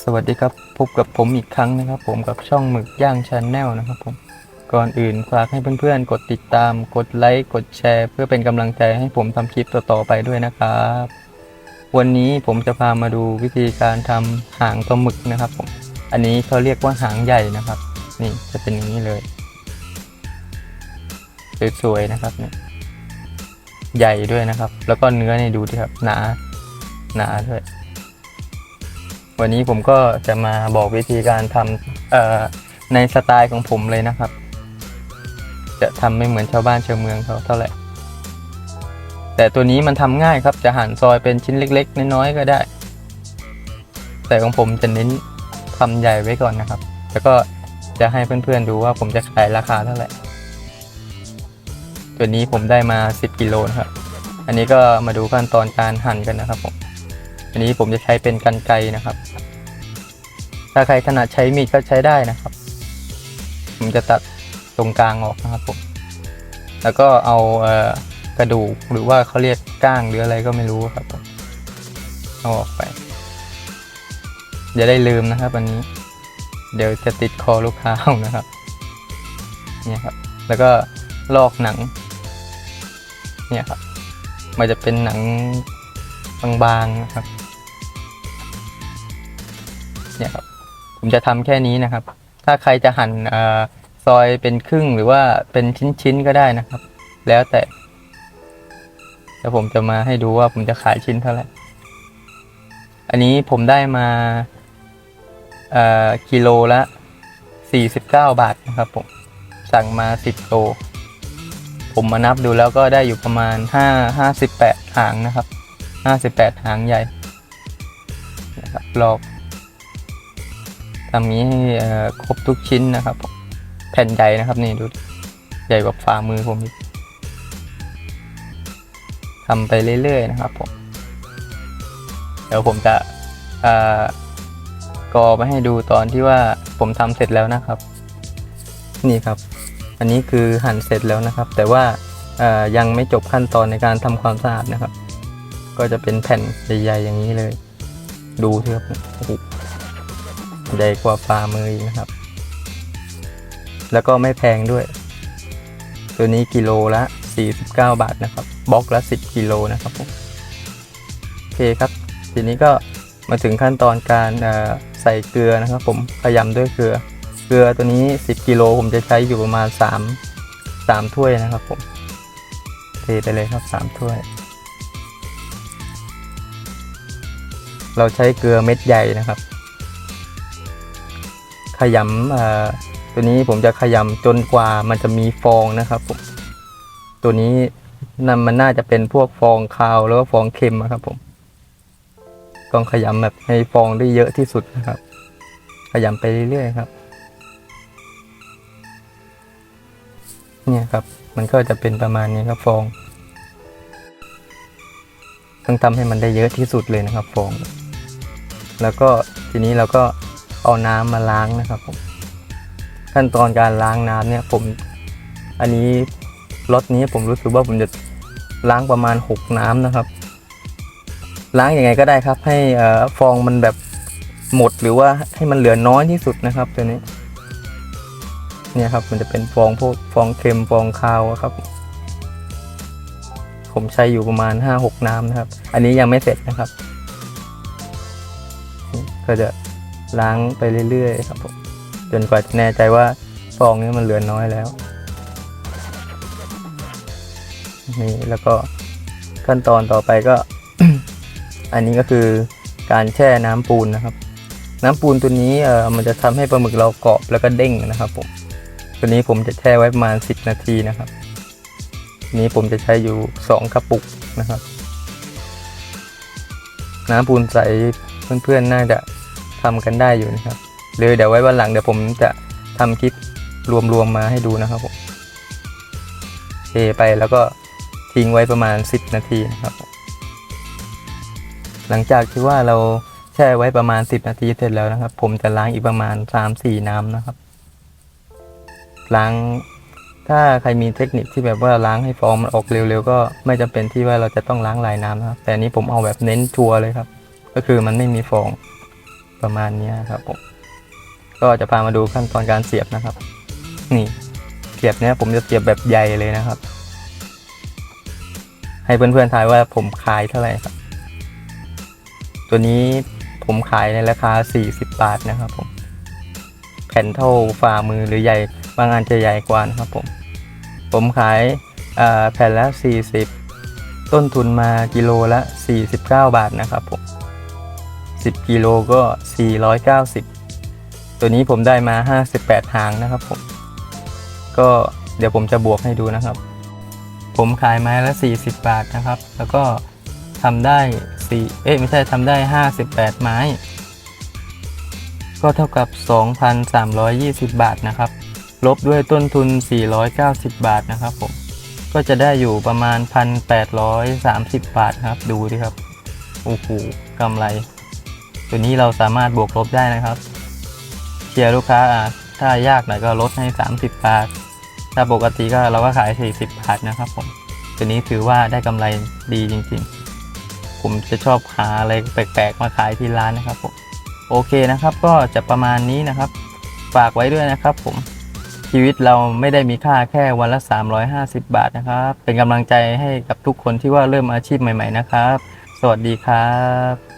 สวัสดีครับพบกับผมอีกครั้งนะครับ ผมกับช่องหมึกย่างชาแนลนะครับผมก่อนอื่นฝากให้เพื่อนๆ กดติดตาม กดไลค์กดแชร์ เพื่อเป็นกำลังใจให้ผมทำคลิปต่อๆไปด้วยนะครับ วันนี้ผมจะพามาดูวิธีการทำหางปลาหมึกนะครับผมอันนี้เขาเรียกว่าหางใหญ่นะครับ นี่จะเป็นอย่างนี้เลยสวยๆนะครับเนี่ยใหญ่ด้วยนะครับ แล้วก็เนื้อนี่ดูดิครับหนาหนาด้วย วันนี้ผมก็จะมาบอกวิธีการทำในสไตล์ของผมเลยนะครับ จะทำไม่เหมือนชาวบ้านชาวเมืองเขาเท่าไหร่แต่ตัวนี้มันทำง่ายครับจะหั่นซอยเป็นชิ้นเล็ก ๆ น้อยๆก็ได้ แต่ของผมจะเน้นทำใหญ่ไว้ก่อนนะครับ แล้วก็จะให้เพื่อนๆดูว่าผมจะขายราคาเท่าไหร่ตัวนี้ผมได้มา 10กิโลนะครับ อันนี้ก็มาดูขั้นตอนการหั่นกันนะครับผม อันนี้ผมจะใช้เป็นกันไกนะครับ ถ้าใครถนัดใช้มีดก็ใช้ได้นะครับ ผมจะตัดตรงกลางออกนะครับผมแล้วก็เอาเอ่อกระดูกหรือว่าเขาเรียกก้างหรืออะไรก็ไม่รู้ครับผมเอาออกไปอย่าได้ลืมนะครับอันนี้ เดี๋ยวจะติดคอลูกค้าเอานะครับเนี่ยครับ แล้วก็ลอกหนัง เนี่ยครับ มันจะเป็นหนังบางๆนะครับ เนี่ยครับ ผมจะทำแค่นี้นะครับ ถ้าใครจะหั่นซอยเป็นครึ่งหรือว่าเป็นชิ้นๆก็ได้นะครับ แล้วแต่แต่ผมจะมาให้ดูว่าผมจะขายชิ้นเท่าไหร่ อันนี้ผมได้มากิโลละ 49 บาทนะครับผม สั่งมา 10โล ผมมานับดูแล้วก็ได้อยู่ประมาณ 5 58 หางนะครับ 58 หางใหญ่นะครับลอก ทำนี้ให้ครบทุกชิ้นนะครับผมแผ่นใหญ่นะครับนี่ดูใหญ่กว่าฝ่ามือผมอีกทำไปเรื่อยๆนะครับผมเดี๋ยวผมจะอ่อกอมาให้ดูตอนที่ว่าผมทำเสร็จแล้วนะครับ นี่ครับ อันนี้คือหั่นเสร็จแล้วนะครับ แต่ว่าอ่อยังไม่จบขั้นตอนในการทำความสะอาดนะครับ ก็จะเป็นแผ่นใหญ่ๆอย่างนี้เลย ดูเถอะครับโอ้โห ใหญ่กว่าฝ่ามืออีกนะครับ แล้วก็ไม่แพงด้วย ตัวนี้กิโลละ 49 บาทนะครับบล็อกละ 10 กิโลนะครับผมโอเคครับ ทีนี้ก็มาถึงขั้นตอนการใส่เกลือนะครับ ผมขยำด้วยเกลือ เกลือตัวนี้ 10 กิโลผมจะใช้อยู่ประมาณ 3 3 ถ้วยนะครับผมเทไปเลยครับ 3 ถ้วย เราใช้เกลือเม็ดใหญ่นะครับ ขยำตัวนี้ผมจะขยำจนกว่ามันจะมีฟองนะครับผมตัวนี้นั่นมันน่าจะเป็นพวกฟองคาวแล้วก็ฟองเค็มอะครับผมต้องขยำแบบให้ฟองได้เยอะที่สุดนะครับ ขยำไปเรื่อยๆครับ เนี่ยครับ มันก็จะเป็นประมาณนี้ครับฟอง ต้องทำให้มันได้เยอะที่สุดเลยนะครับ ฟอง แล้วก็ทีนี้เราก็ เอาน้ำมาล้างนะครับผมขั้นตอนการล้างน้ำเนี่ยผมอันนี้รถนี้ผมรู้สึกว่าผมจะล้างประมาณ 6 น้ำนะครับ ล้างยังไงก็ได้ครับ ให้อ่ฟองมันแบบหมดหรือว่าให้มันเหลือน้อยที่สุดนะครับตัวนี้ เนี่ยครับมันจะเป็นฟองพวกฟองเค็มฟองคาวครับ ผมใช้อยู่ประมาณ 5-6 น้ำนะครับ อันนี้ยังไม่เสร็จนะครับ ก็จะ ล้างไปเรื่อยๆครับผมจนกว่าจะแน่ใจว่าฟองนี้มันเหลือน้อยแล้วนี่แล้วก็ขั้นตอนต่อไปก็ อันนี้ก็คือการแช่น้ำปูนนะครับ น้ำปูนตัวนี้เอ่อมันจะทำให้ปลาหมึกเรากรอบแล้วก็เด้งนะครับผมตัวนี้ผมจะแช่ไว้ประมาณ 10 นาทีนะครับนนี้ผมจะใช้อยู่ 2 กระปุกนะครับ น้ำปูนใสเพื่อนๆน่าจะ ทำกันได้อยู่นะครับหรือเดี๋ยวไว้วันหลังเดี๋ยวผมจะทำคลิปรวมๆมาให้ดูนะครับผมเทไปแล้วก็ทิ้งไว้ประมาณ 10 นาทีนะครับ หลังจากที่ว่าเราแช่ไว้ประมาณ 10 นาทีเสร็จแล้วนะครับ ผมจะล้างอีกประมาณ 3-4 น้ำนะครับ ล้างถ้าใครมีเทคนิคที่แบบว่าล้างให้ฟองมันออกเร็วๆก็ไม่จำเป็นที่ว่าเราจะต้องล้างหลายน้ำนะครับ แต่นี้ผมเอาแบบเน้นชัวร์เลยครับ ก็คือมันไม่มีฟอง ประมาณนี้ครับผมก็จะพามาดูขั้นตอนการเสียบนะครับ นี่เสียบเนี้ยผมจะเสียบแบบใหญ่เลยนะครับ ให้เพื่อนๆทายว่าผมขายเท่าไหร่ครับ ตัวนี้ผมขายในราคา 40 บาทนะครับผมแผ่นเท่าฝ่ามือหรือใหญ่บางอันจะใหญ่กว่านะครับผม ผมขายแผ่นละ 40 ต้นทุนมากิโลละ 49 บาทนะครับผม 10กิโลก็ 490 ตัวนี้ผมได้มา 58 หางนะครับผมก็เดี๋ยวผมจะบวกให้ดูนะครับ ผมขายไม้ละ 40 บาทนะครับ แล้วก็ทำได้4เอ๊ะไม่ใช่ทำได้ 58 ไม้ ก็เท่ากับ 2,320 บาทนะครับ ลบด้วยต้นทุน 490 บาทนะครับผมก็จะได้อยู่ประมาณ 1,830 บาทครับ ดูดิครับ โอ้โหกำไร ตัวนี้เราสามารถบวกลบได้นะครับเชียร์ลูกค้าถ้ายากหน่อยก็ลดให้ 30 บาท ถ้าปกติก็เราก็ขาย 40 บาทนะครับผม ตัวนี้ถือว่าได้กำไรดีจริงๆ ผมจะชอบหาอะไรแปลกๆ มาขายที่ร้านนะครับผม โอเคนะครับก็จะประมาณนี้นะครับ ฝากไว้ด้วยนะครับผม ชีวิตเราไม่ได้มีค่าแค่วันละ 350 บาทนะครับ เป็นกำลังใจให้กับทุกคนที่ว่าเริ่มอาชีพใหม่ ๆนะครับ สวัสดีครับ